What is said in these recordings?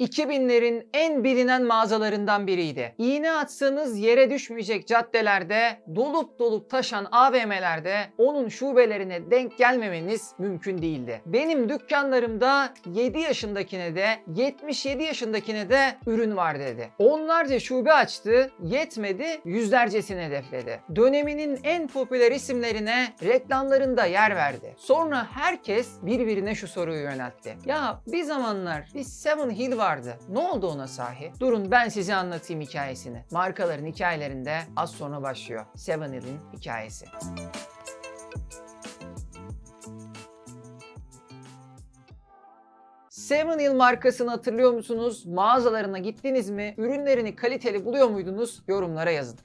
2000'lerin en bilinen mağazalarından biriydi. İğne atsanız yere düşmeyecek caddelerde, dolup dolup taşan AVM'lerde onun şubelerine denk gelmemeniz mümkün değildi. Benim dükkanlarımda 7 yaşındakine de 77 yaşındakine de ürün var dedi. Onlarca şube açtı, yetmedi, yüzlercesini hedefledi. Döneminin en popüler isimlerine reklamlarında yer verdi. Sonra herkes birbirine şu soruyu yöneltti. Ya bir zamanlar bir Seven Hill vardı. Ne oldu ona sahi? Durun ben size anlatayım hikayesini. Markaların hikayelerinde az sonra başlıyor. Seven Hill'in hikayesi. Seven Hill markasını hatırlıyor musunuz? Mağazalarına gittiniz mi? Ürünlerini kaliteli buluyor muydunuz? Yorumlara yazın.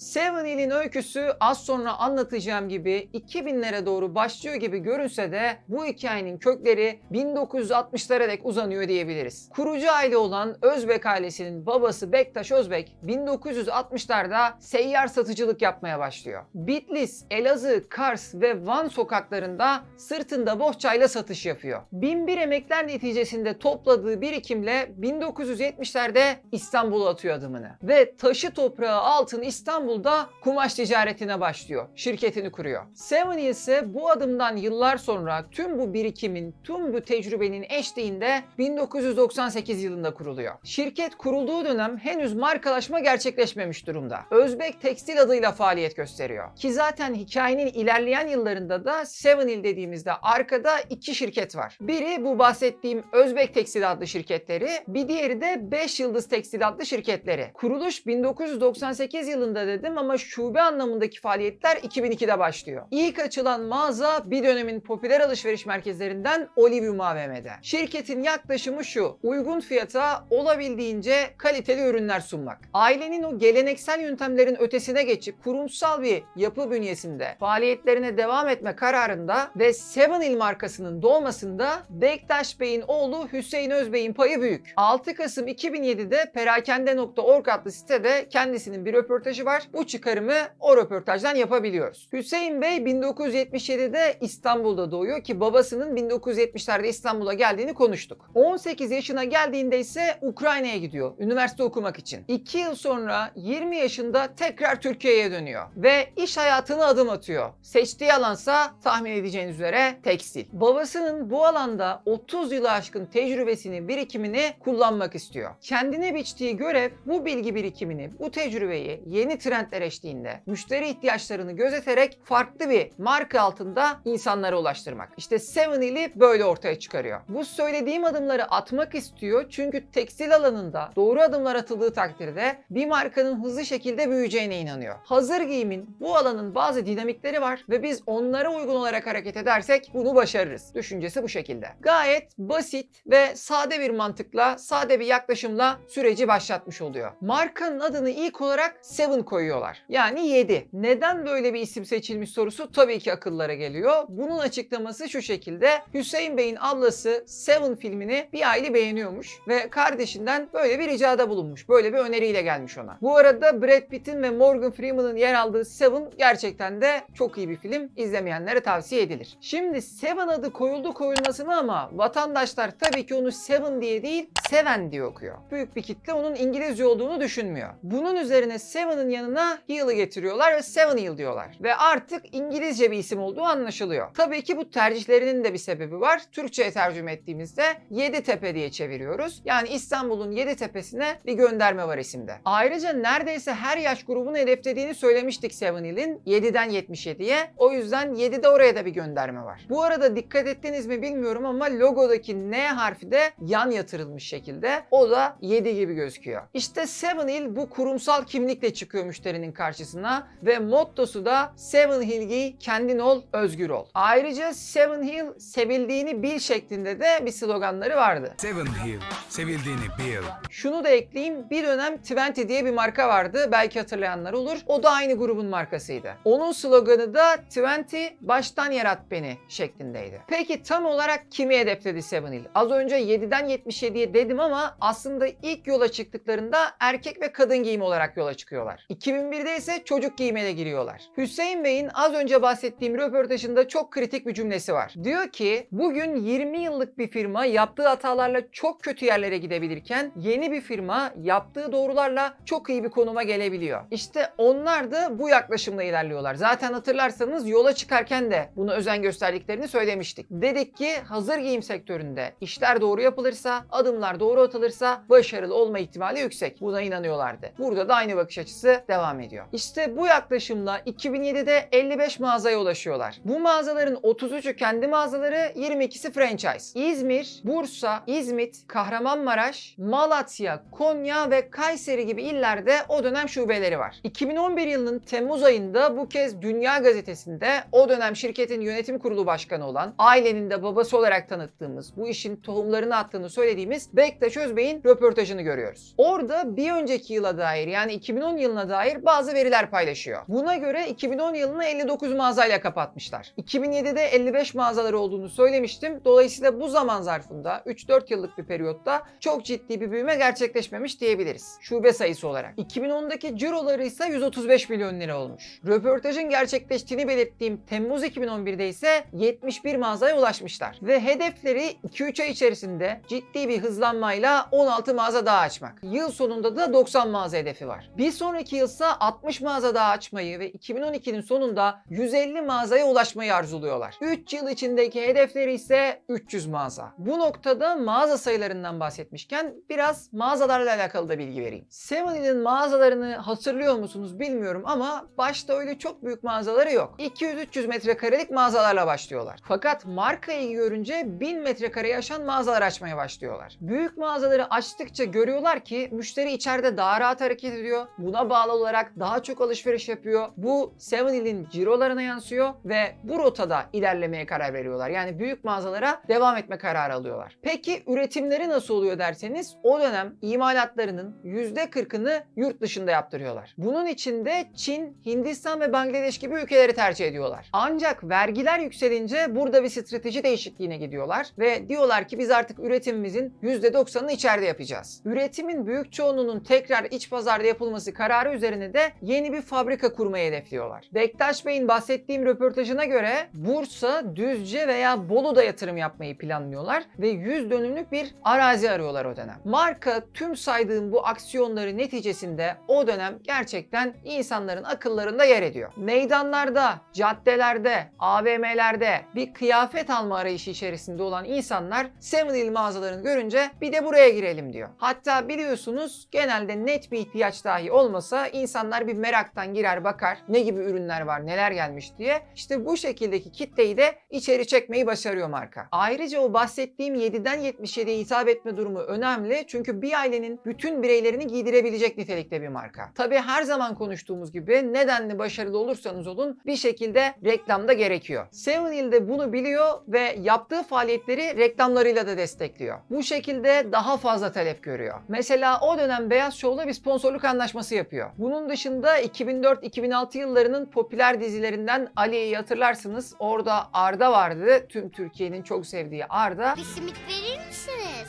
Seven Hill'in öyküsü az sonra anlatacağım gibi 2000'lere doğru başlıyor gibi görünse de bu hikayenin kökleri 1960'lara dek uzanıyor diyebiliriz. Kurucu aile olan Özbek ailesinin babası Bektaş Özbek 1960'larda seyyar satıcılık yapmaya başlıyor. Bitlis, Elazığ, Kars ve Van sokaklarında sırtında bohçayla satış yapıyor. Binbir emekler neticesinde topladığı birikimle 1970'lerde İstanbul'a atıyor adımını. Ve taşı toprağı altın İstanbul'da kumaş ticaretine başlıyor. Şirketini kuruyor. Seven ise bu adımdan yıllar sonra tüm bu birikimin, tüm bu tecrübenin eşliğinde 1998 yılında kuruluyor. Şirket kurulduğu dönem henüz markalaşma gerçekleşmemiş durumda. Özbek Tekstil adıyla faaliyet gösteriyor. Ki zaten hikayenin ilerleyen yıllarında da Seven Hill dediğimizde arkada iki şirket var. Biri bu bahsettiğim Özbek Tekstil adlı şirketleri, bir diğeri de 5 Yıldız Tekstil adlı şirketleri. Kuruluş 1998 yılında dedim ama şube anlamındaki faaliyetler 2002'de başlıyor. İlk açılan mağaza bir dönemin popüler alışveriş merkezlerinden Olivium AVM'de. Şirketin yaklaşımı şu, uygun fiyata olabildiğince kaliteli ürünler sunmak. Ailenin o geleneksel yöntemlerin ötesine geçip kurumsal bir yapı bünyesinde faaliyetlerine devam etme kararında ve Seven Hill markasının doğmasında Bektaş Bey'in oğlu Hüseyin Özbey'in payı büyük. 6 Kasım 2007'de perakende.org adlı sitede kendisinin bir röportajı var. Bu çıkarımı o röportajdan yapabiliyoruz. Hüseyin Bey 1977'de İstanbul'da doğuyor ki babasının 1970'lerde İstanbul'a geldiğini konuştuk. 18 yaşına geldiğinde ise Ukrayna'ya gidiyor üniversite okumak için. 2 yıl sonra 20 yaşında tekrar Türkiye'ye dönüyor ve iş hayatına adım atıyor. Seçtiği alansa tahmin edeceğiniz üzere tekstil. Babasının bu alanda 30 yılı aşkın tecrübesini, birikimini kullanmak istiyor. Kendine biçtiği görev bu bilgi birikimini, bu tecrübeyi yeni trendler eşliğinde müşteri ihtiyaçlarını gözeterek farklı bir marka altında insanlara ulaştırmak. İşte Seven Hill'i böyle ortaya çıkarıyor. Bu söylediğim adımları atmak istiyor çünkü tekstil alanında doğru adımlar atıldığı takdirde bir markanın hızlı şekilde büyüyeceğine inanıyor. Hazır giyimin bu alanın bazı dinamikleri var ve biz onlara uygun olarak hareket edersek bunu başarırız. Düşüncesi bu şekilde. Gayet basit ve sade bir mantıkla, sade bir yaklaşımla süreci başlatmış oluyor. Markanın adını ilk olarak Seven koyuyorlar. Yani 7. Neden böyle bir isim seçilmiş sorusu tabii ki akıllara geliyor. Bunun açıklaması şu şekilde. Hüseyin Bey'in ablası Seven filmini bir aile beğeniyormuş ve kardeşinden böyle bir ricada bulunmuş. Böyle bir öneriyle gelmiş ona. Bu arada Brad Pitt'in ve Morgan Freeman'ın yer aldığı Seven gerçekten de çok iyi bir film. İzlemeyenlere tavsiye edilir. Şimdi Seven adı koyuldu koyulmasına ama vatandaşlar tabii ki onu Seven diye değil Seven diye okuyor. Büyük bir kitle onun İngilizce olduğunu düşünmüyor. Bunun üzerine Seven'ın yanına Hill'ı getiriyorlar ve Seven Hill diyorlar. Ve artık İngilizce bir isim olduğu anlaşılıyor. Tabii ki bu tercihlerinin de bir sebebi var. Türkçe'ye tercüme ettiğimizde Yeditepe diye çeviriyoruz. Yani İstanbul'un Yeditepe'sine bir gönderme var isimde. Ayrıca neredeyse her yaş grubunu hedeflediğini söylemiştik Seven Hill'in 7'den 77'ye. O yüzden 7'de oraya da bir gönderme var. Bu arada dikkat ettiniz mi bilmiyorum ama logodaki N harfi de yan yatırılmış şekilde. O da 7 gibi gözüküyor. İşte Seven Hill bu kurumsal kimlikle çıkıyor müşterinin karşısına ve mottosu da Seven Hill giy, kendin ol, özgür ol. Ayrıca Seven Hill sevildiğini bil şeklinde de bir sloganları vardı. Seven Hill, sevildiğini bil. Şunu da ekleyeyim. Bir dönem Twenty diye bir marka vardı. Belki hatırlayanlar olur. O da aynı grubun markasıydı. Onun sloganı da Twenty baştan yarat beni şeklindeydi. Peki tam olarak kimi hedefledi Seven Hill? Az önce 7'den 77'ye dedim ama aslında ilk yola çıktıklarında erkek ve kadın giyimi olarak yola çıkıyorlar. 2001'de ise çocuk giymeye giriyorlar. Hüseyin Bey'in az önce bahsettiğim röportajında çok kritik bir cümlesi var. Diyor ki bugün 20 yıllık bir firma yaptığı hatalarla çok kötü yerlere gidebilirken yeni bir firma yaptığı doğrularla çok iyi bir konuma gelebiliyor. İşte onlar da bu yaklaşımla ilerliyorlar. Zaten hatırlarsanız yola çıkarken de buna özen gösterdiklerini söylemiştik. Dedik ki hazır giyim sektöründe işler doğru yapılırsa, adımlar doğru atılırsa başarılı olma ihtimali yüksek. Buna inanıyorlardı. Burada da aynı bakış açısı devam ediyor. İşte bu yaklaşımla 2007'de 55 mağazaya ulaşıyorlar. Bu mağazaların 33'ü kendi mağazaları, 22'si franchise. İzmir, Bursa, İzmit, Kahramanmaraş, Malatya, Konya ve Kayseri gibi illerde o dönem şubeleri var. 2011 yılının Temmuz ayında bu kez Dünya Gazetesi'nde o dönem şirketin yönetim kurulu başkanı olan, ailenin de babası olarak tanıttığımız, bu işin tohumlarını attığını söylediğimiz Bektaş Özbey'in röportajını görüyoruz. Orada bir önceki yıla dair yani 2010 yılına dair bazı veriler paylaşıyor. Buna göre 2010 yılını 59 mağazayla kapatmışlar. 2007'de 55 mağazaları olduğunu söylemiştim. Dolayısıyla bu zaman zarfında 3-4 yıllık bir periyotta çok ciddi bir büyüme gerçekleşmemiş diyebiliriz. Şube sayısı olarak. 2010'daki ciroları ise 135 milyon lira olmuş. Röportajın gerçekleştiğini belirttiğim Temmuz 2011'de ise 71 mağazaya ulaşmışlar. Ve hedefleri 2-3 ay içerisinde ciddi bir hızlanmayla 16 mağaza daha açmak. Yıl sonunda da 90 mağaza hedefi var. Bir sonraki yılsa 60 mağaza daha açmayı ve 2012'nin sonunda 150 mağazaya ulaşmayı arzuluyorlar. 3 yıl içindeki hedefleri ise 300 mağaza. Bu noktada mağaza sayılarından bahsetmişken biraz mağazalarla alakalı da bilgi vereyim. Seven'in mağazalarını hatırlıyor musunuz bilmiyorum ama başta öyle çok büyük mağazaları yok. 200-300 metrekarelik mağazalarla başlıyorlar. Fakat markayı görünce 1000 metrekareye aşan mağazalar açmaya başlıyorlar. Büyük mağazaları açtıkça görüyorlar ki müşteri içeride daha rahat hareket ediyor. Buna bağlı olarak daha çok alışveriş yapıyor. Bu Seven'in cirolarına yansıyor ve bu rotada ilerlemeye karar veriyorlar. Yani büyük mağazalara devam etme kararı alıyorlar. Peki üretimleri nasıl oluyor derseniz o dönem imalatlarının %40'ını yurt dışında yaptırıyorlar. Bunun için de Çin, Hindistan ve Bangladeş gibi ülkeleri tercih ediyorlar. Ancak vergiler yükselince burada bir strateji değişikliğine gidiyorlar ve diyorlar ki biz artık üretimimizin %90'ını içeride yapacağız. Üretimin büyük çoğunluğunun tekrar iç pazarda yapılması kararı üzerine de yeni bir fabrika kurmayı hedefliyorlar. Bektaş Bey'in bahsettiğim röportajına göre Bursa, Düzce veya Bolu'da yatırım yapmayı planlıyorlar ve 100 dönümlük bir arazi arıyorlar o dönem. Marka tüm saydığım bu aksiyonları neticesinde o dönem gerçekten insanların akıllarında yer ediyor. Meydanlarda, caddelerde, AVM'lerde bir kıyafet alma arayışı içerisinde olan insanlar Seven Hill mağazalarını görünce bir de buraya girelim diyor. Hatta biliyorsunuz genelde net bir ihtiyaç dahi olmasa insanlar bir meraktan girer bakar ne gibi ürünler var neler gelmiş diye. İşte bu şekildeki kitleyi de içeri çekmeyi başarıyor marka. Ayrıca o bahsettiğim 7'den 77'ye hitap etme durumu önemli çünkü bir ailenin bütün bireylerini giydirebilecek nitelikte bir marka. Tabi her zaman konuştuğumuz gibi nedenli başarılı olursanız olun bir şekilde reklamda gerekiyor. Seven Hill de bunu biliyor ve yaptığı faaliyetleri reklamlarıyla da destekliyor. Bu şekilde daha fazla talep görüyor. Mesela o dönem Beyaz Show'la bir sponsorluk anlaşması yapıyor. Bunun dışında 2004-2006 yıllarının popüler dizilerinden Aliye'yi hatırlarsınız. Orada Arda vardı. Tüm Türkiye'nin çok sevdiği Arda. Bir simit verir misiniz?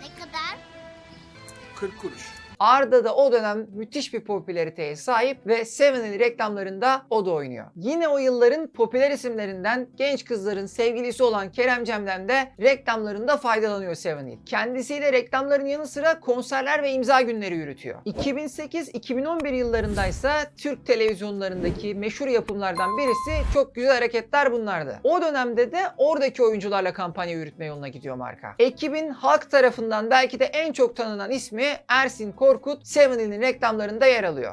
Ne kadar? 40 kuruş. Arda da o dönem müthiş bir popülariteye sahip ve Seven'in reklamlarında o da oynuyor. Yine o yılların popüler isimlerinden genç kızların sevgilisi olan Kerem Cem'den de reklamlarında faydalanıyor Seven Hill. Kendisiyle reklamların yanı sıra konserler ve imza günleri yürütüyor. 2008-2011 yıllarındaysa Türk televizyonlarındaki meşhur yapımlardan birisi çok güzel hareketler bunlardı. O dönemde de oradaki oyuncularla kampanya yürütme yoluna gidiyor marka. Ekibin halk tarafından belki de en çok tanınan ismi Ersin Korkut Seven Hill'in reklamlarında yer alıyor.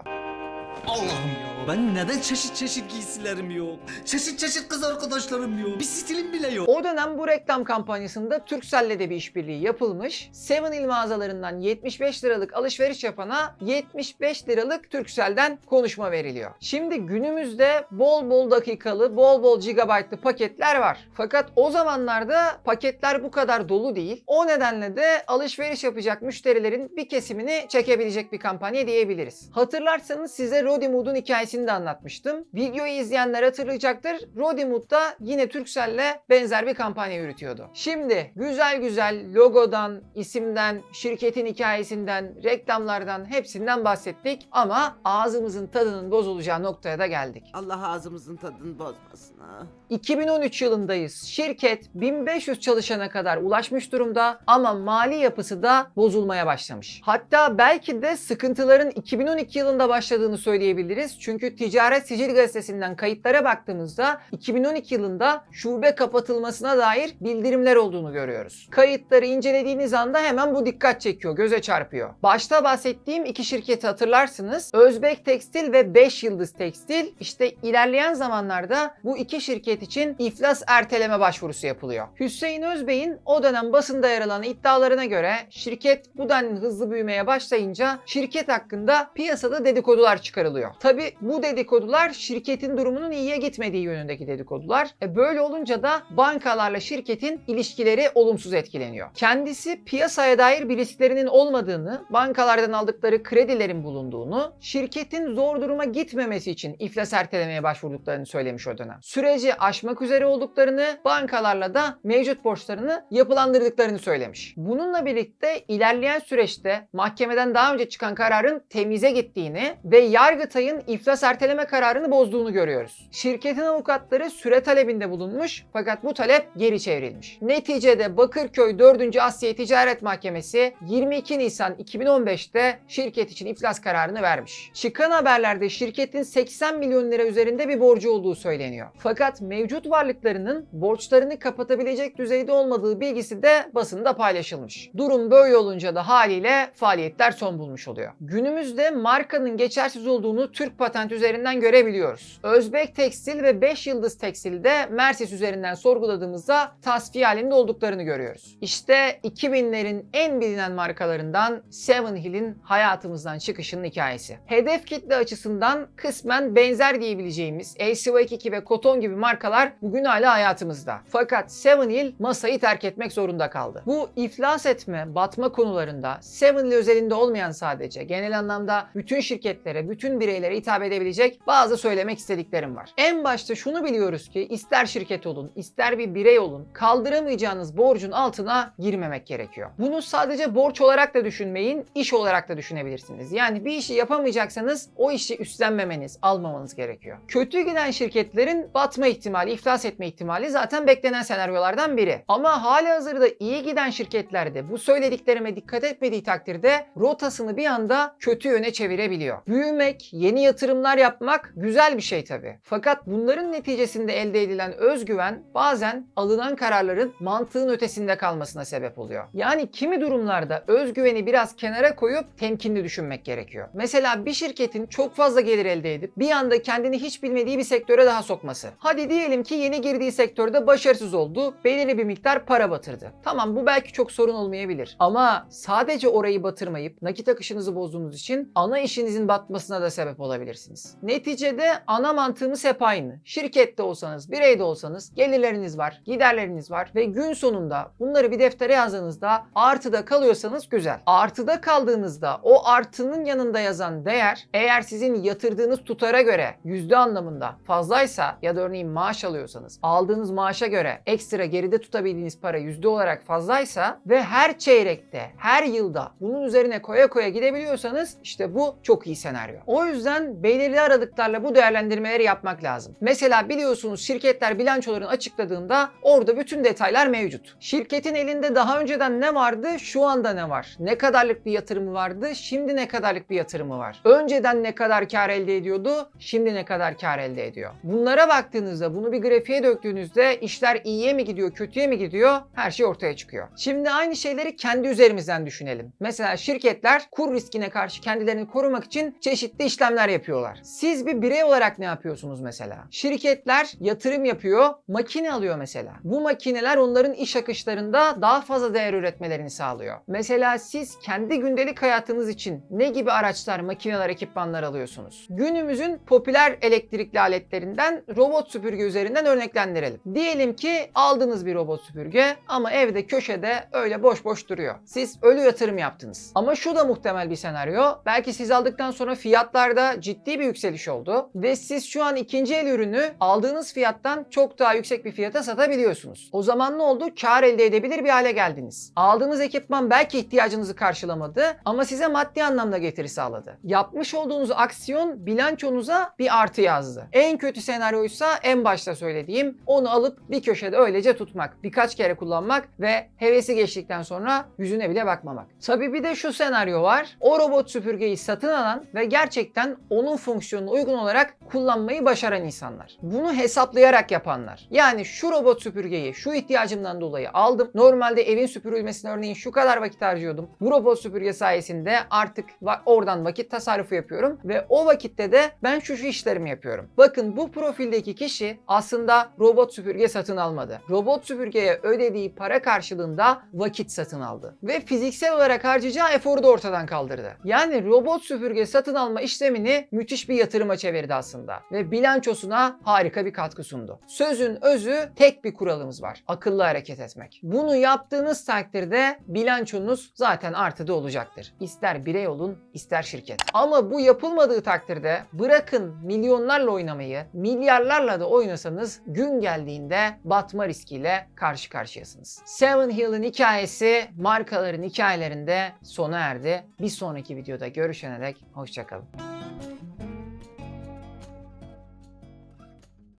Allah'ım ya. Ben neden çeşit çeşit giysilerim yok? Çeşit çeşit kız arkadaşlarım yok. Bir stilim bile yok. O dönem bu reklam kampanyasında Turkcell'le de bir işbirliği yapılmış. Seven Hill mağazalarından 75 liralık alışveriş yapana 75 liralık Turkcell'den konuşma veriliyor. Şimdi günümüzde bol bol dakikalı, bol bol gigabaytlı paketler var. Fakat o zamanlarda paketler bu kadar dolu değil. O nedenle de alışveriş yapacak müşterilerin bir kesimini çekebilecek bir kampanya diyebiliriz. Hatırlarsanız size Roddy Mood'un hikayesini de anlatmıştım. Videoyu izleyenler hatırlayacaktır. Rodimut da yine Turkcell'le benzer bir kampanya yürütüyordu. Şimdi güzel güzel logodan, isimden, şirketin hikayesinden, reklamlardan hepsinden bahsettik ama ağzımızın tadının bozulacağı noktaya da geldik. Allah ağzımızın tadını bozmasın ha. 2013 yılındayız. Şirket 1500 çalışana kadar ulaşmış durumda ama mali yapısı da bozulmaya başlamış. Hatta belki de sıkıntıların 2012 yılında başladığını söyleyebiliriz. Çünkü Ticaret Sicil Gazetesi'nden kayıtlara baktığımızda 2012 yılında şube kapatılmasına dair bildirimler olduğunu görüyoruz. Kayıtları incelediğiniz anda hemen bu dikkat çekiyor, göze çarpıyor. Başta bahsettiğim iki şirketi hatırlarsınız. Özbek Tekstil ve 5 Yıldız Tekstil. İşte ilerleyen zamanlarda bu iki şirket için iflas erteleme başvurusu yapılıyor. Hüseyin Özbey'in o dönem basında yer alan iddialarına göre şirket bu denli hızlı büyümeye başlayınca şirket hakkında piyasada dedikodular çıkarılıyor. Tabi bu dedikodular şirketin durumunun iyiye gitmediği yönündeki dedikodular. E böyle olunca da bankalarla şirketin ilişkileri olumsuz etkileniyor. Kendisi piyasaya dair bir risklerinin olmadığını, bankalardan aldıkları kredilerin bulunduğunu, şirketin zor duruma gitmemesi için iflas ertelemeye başvurduklarını söylemiş o dönem. Süreci aşmak üzere olduklarını, bankalarla da mevcut borçlarını yapılandırdıklarını söylemiş. Bununla birlikte ilerleyen süreçte mahkemeden daha önce çıkan kararın temize gittiğini ve Yargıtay'ın iflas erteleme kararını bozduğunu görüyoruz. Şirketin avukatları süre talebinde bulunmuş fakat bu talep geri çevrilmiş. Neticede Bakırköy 4. Asya Ticaret Mahkemesi 22 Nisan 2015'te şirket için iflas kararını vermiş. Çıkan haberlerde şirketin 80 milyon lira üzerinde bir borcu olduğu söyleniyor. Fakat mevcut varlıklarının borçlarını kapatabilecek düzeyde olmadığı bilgisi de basında paylaşılmış. Durum böyle olunca da haliyle faaliyetler son bulmuş oluyor. Günümüzde markanın geçersiz olduğunu Türk patent üzerinden görebiliyoruz. Özbek Tekstil ve 5 Yıldız Tekstil'de Mersis üzerinden sorguladığımızda tasfiye halinde olduklarını görüyoruz. İşte 2000'lerin en bilinen markalarından Seven Hill'in hayatımızdan çıkışının hikayesi. Hedef kitle açısından kısmen benzer diyebileceğimiz LCY2 ve Koton gibi markalar bugün hala hayatımızda. Fakat Seven Hill masayı terk etmek zorunda kaldı. Bu iflas etme, batma konularında Seven Hill özelinde olmayan sadece genel anlamda bütün şirketlere, bütün bireylere hitap edebilecek bazı söylemek istediklerim var. En başta şunu biliyoruz ki ister şirket olun, ister bir birey olun, kaldıramayacağınız borcun altına girmemek gerekiyor. Bunu sadece borç olarak da düşünmeyin, iş olarak da düşünebilirsiniz. Yani bir işi yapamayacaksanız o işi üstlenmemeniz, almamanız gerekiyor. Kötü giden şirketlerin batma ihtimali, iflas etme ihtimali zaten beklenen senaryolardan biri. Ama hali hazırda iyi giden şirketlerde bu söylediklerime dikkat etmediği takdirde rotasını bir anda kötü yöne çevirebiliyor. Büyümek, yeni yatırımlar yapmak güzel bir şey tabii. Fakat bunların neticesinde elde edilen özgüven bazen alınan kararların mantığın ötesinde kalmasına sebep oluyor. Yani kimi durumlarda özgüveni biraz kenara koyup temkinli düşünmek gerekiyor. Mesela bir şirketin çok fazla gelir elde edip bir anda kendini hiç bilmediği bir sektöre daha sokması. Hadi diyelim ki yeni girdiği sektörde başarısız oldu, belirli bir miktar para batırdı. Tamam bu belki çok sorun olmayabilir. Ama sadece orayı batırmayıp nakit akışınızı bozduğunuz için ana işinizin batmasına da sebep olabilirsiniz. Neticede ana mantığımız hep aynı. Şirkette olsanız, bireyde olsanız gelirleriniz var, giderleriniz var ve gün sonunda bunları bir deftere yazdığınızda artıda kalıyorsanız güzel. Artıda kaldığınızda o artının yanında yazan değer eğer sizin yatırdığınız tutara göre yüzde anlamında fazlaysa ya da örneğin maaş alıyorsanız aldığınız maaşa göre ekstra geride tutabildiğiniz para yüzde olarak fazlaysa ve her çeyrekte, her yılda bunun üzerine koya koya gidebiliyorsanız işte bu çok iyi senaryo. O yüzden belirli aralıklarla bu değerlendirmeleri yapmak lazım. Mesela biliyorsunuz şirketler bilançolarını açıkladığında orada bütün detaylar mevcut. Şirketin elinde daha önceden ne vardı, şu anda ne var? Ne kadarlık bir yatırımı vardı, şimdi ne kadarlık bir yatırımı var? Önceden ne kadar kar elde ediyordu, şimdi ne kadar kar elde ediyor? Bunlara baktığınızda, bunu bir grafiğe döktüğünüzde işler iyiye mi gidiyor, kötüye mi gidiyor? Her şey ortaya çıkıyor. Şimdi aynı şeyleri kendi üzerimizden düşünelim. Mesela şirketler kur riskine karşı kendilerini korumak için çeşitli işlemler yapıyorlar. Siz bir birey olarak ne yapıyorsunuz mesela? Şirketler yatırım yapıyor, makine alıyor mesela. Bu makineler onların iş akışlarında daha fazla değer üretmelerini sağlıyor. Mesela siz kendi gündelik hayatınız için ne gibi araçlar, makineler, ekipmanlar alıyorsunuz? Günümüzün popüler elektrikli aletlerinden robot süpürge üzerinden örneklendirelim. Diyelim ki aldınız bir robot süpürge ama evde köşede öyle boş boş duruyor. Siz ölü yatırım yaptınız. Ama şu da muhtemel bir senaryo. Belki siz aldıktan sonra fiyatlarda ciddi bir yükseliş oldu ve siz şu an ikinci el ürünü aldığınız fiyattan çok daha yüksek bir fiyata satabiliyorsunuz. O zaman ne oldu? Kar elde edebilir bir hale geldiniz. Aldığınız ekipman belki ihtiyacınızı karşılamadı ama size maddi anlamda getiri sağladı. Yapmış olduğunuz aksiyon bilançonuza bir artı yazdı. En kötü senaryoysa en başta söylediğim onu alıp bir köşede öylece tutmak, birkaç kere kullanmak ve hevesi geçtikten sonra yüzüne bile bakmamak. Tabii bir de şu senaryo var. O robot süpürgeyi satın alan ve gerçekten onun fonksiyonuna uygun olarak kullanmayı başaran insanlar. Bunu hesaplayarak yapanlar. Yani şu robot süpürgeyi şu ihtiyacımdan dolayı aldım. Normalde evin süpürülmesine örneğin şu kadar vakit harcıyordum. Bu robot süpürge sayesinde artık oradan vakit tasarrufu yapıyorum ve o vakitte de ben şu şu işlerimi yapıyorum. Bakın bu profildeki kişi aslında robot süpürge satın almadı. Robot süpürgeye ödediği para karşılığında vakit satın aldı. Ve fiziksel olarak harcayacağı eforu da ortadan kaldırdı. Yani robot süpürge satın alma işlemini müthiş bir yatırıma çevirdi aslında. Ve bilançosuna harika bir katkı sundu. Sözün özü tek bir kuralımız var. Akıllı hareket etmek. Bunu yaptığınız takdirde bilançonuz zaten artıda olacaktır. İster birey olun, ister şirket. Ama bu yapılmadığı takdirde bırakın milyonlarla oynamayı, milyarlarla da oynasanız gün geldiğinde batma riskiyle karşı karşıyasınız. Seven Hill'in hikayesi markaların hikayelerinde sona erdi. Bir sonraki videoda görüşene dek hoşçakalın.